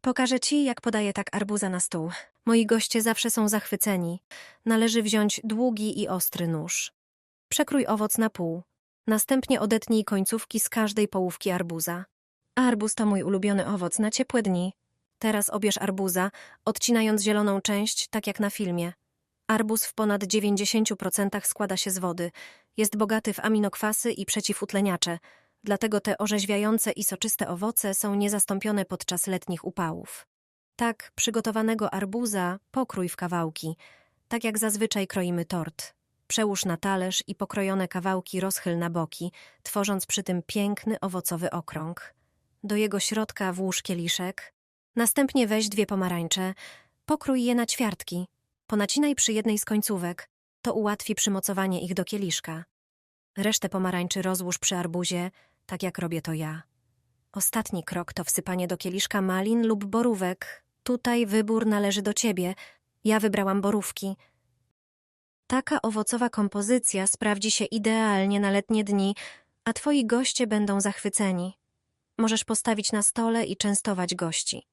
Pokażę ci, jak podaję tak arbuza na stół. Moi goście zawsze są zachwyceni. Należy wziąć długi i ostry nóż. Przekrój owoc na pół. Następnie odetnij końcówki z każdej połówki arbuza. Arbuz to mój ulubiony owoc na ciepłe dni. Teraz obierz arbuza, odcinając zieloną część, tak jak na filmie. Arbuz w ponad 90% składa się z wody. Jest bogaty w aminokwasy i przeciwutleniacze, dlatego te orzeźwiające i soczyste owoce są niezastąpione podczas letnich upałów. Tak, przygotowanego arbuza pokrój w kawałki, tak jak zazwyczaj kroimy tort. Przełóż na talerz i pokrojone kawałki rozchyl na boki, tworząc przy tym piękny owocowy okrąg. Do jego środka włóż kieliszek. Następnie weź dwie pomarańcze, pokrój je na ćwiartki. Ponacinaj przy jednej z końcówek. To ułatwi przymocowanie ich do kieliszka. Resztę pomarańczy rozłóż przy arbuzie, tak jak robię to ja. Ostatni krok to wsypanie do kieliszka malin lub borówek. Tutaj wybór należy do ciebie. Ja wybrałam borówki. Taka owocowa kompozycja sprawdzi się idealnie na letnie dni, a twoi goście będą zachwyceni. Możesz postawić na stole i częstować gości.